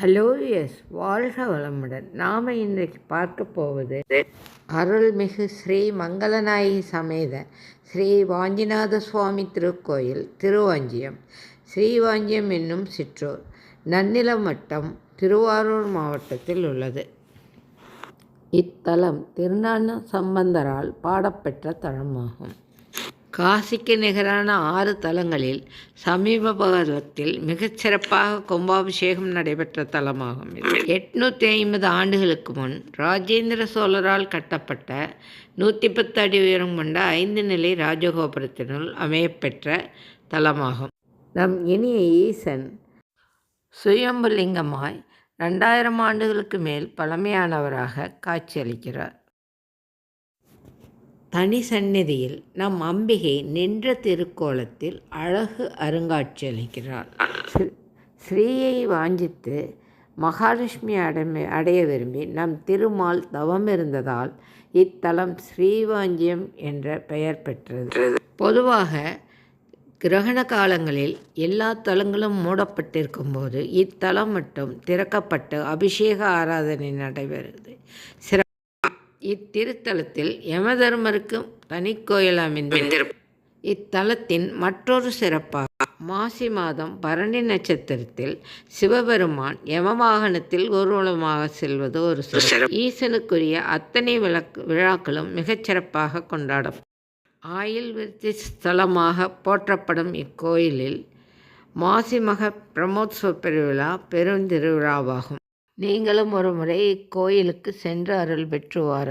Hello yes வாழ்க வளமுடன். நாம் இன்றைக்கு பார்க்க போவது அருள்மிகு ஸ்ரீ மங்களநாயகி சமேத ஸ்ரீ வாஞ்சிநாத சுவாமி திருக்கோயில் திருவாஞ்சியம். ஸ்ரீவாஞ்சியம் என்னும் சிற்றூர் நன்னிலம் வட்டம் திருவாரூர் மாவட்டத்தில் உள்ளது. இத்தலம் திருநான சம்பந்தரால் பாடப்பெற்ற தலமாகும். காசிக்கு நிகரான ஆறு தலங்களில் சமீப காலத்தில் மிகச்சிறப்பாக கும்பாபிஷேகம் நடைபெற்ற தலமாகும் இது. எட்நூற்றி ஐம்பது ஆண்டுகளுக்கு முன் ராஜேந்திர சோழரால் கட்டப்பட்ட நூற்றி பத்து அடி உயரம் கொண்ட ஐந்து நிலை ராஜகோபுரத்தினுள் அமையப்பெற்ற தலமாகும். நம் இனிய ஈசன் சுயம்புலிங்கமாய் ரெண்டாயிரம் ஆண்டுகளுக்கு மேல் பழமையானவராக காட்சியளிக்கிறார். தனி சந்நிதியில் நம் அம்பிகை நின்ற திருக்கோலத்தில் அழகு அருங்காட்சியளிக்கிறார் ஸ்ரீயை வாஞ்சித்து மகாலட்சுமி அடமை அடைய விரும்பி நம் திருமால் தவம் இருந்ததால் இத்தலம் ஸ்ரீவாஞ்சியம் என்ற பெயர் பெற்றது. பொதுவாக கிரகண காலங்களில் எல்லா தலங்களும் மூடப்பட்டிருக்கும் போது இத்தலம் மட்டும் திறக்கப்பட்டு அபிஷேக ஆராதனை நடைபெறுகிறது சிற இத்திருத்தலத்தில் யமதர்மருக்கு தனிக்கோயில் அமைந்திருக்கும். இத்தலத்தின் மற்றொரு சிறப்பாக மாசி மாதம் பரணி நட்சத்திரத்தில் சிவபெருமான் யமவாகனத்தில் ஊர்வலமாக செல்வது ஒரு சிறப்பு. ஈசனுக்குரிய அத்தனை விளக்கு விழாக்களும் மிகச்சிறப்பாக கொண்டாடப்படும் ஆயில் விருத்தி ஸ்தலமாக போற்றப்படும் இக்கோயிலில் மாசி மக பிரமோத்சவ பெருவிழா பெருந்திருவிழாவாகும். நீங்களும் ஒரு முறை இக்கோயிலுக்கு சென்று அருள் பெற்று வாருங்கள்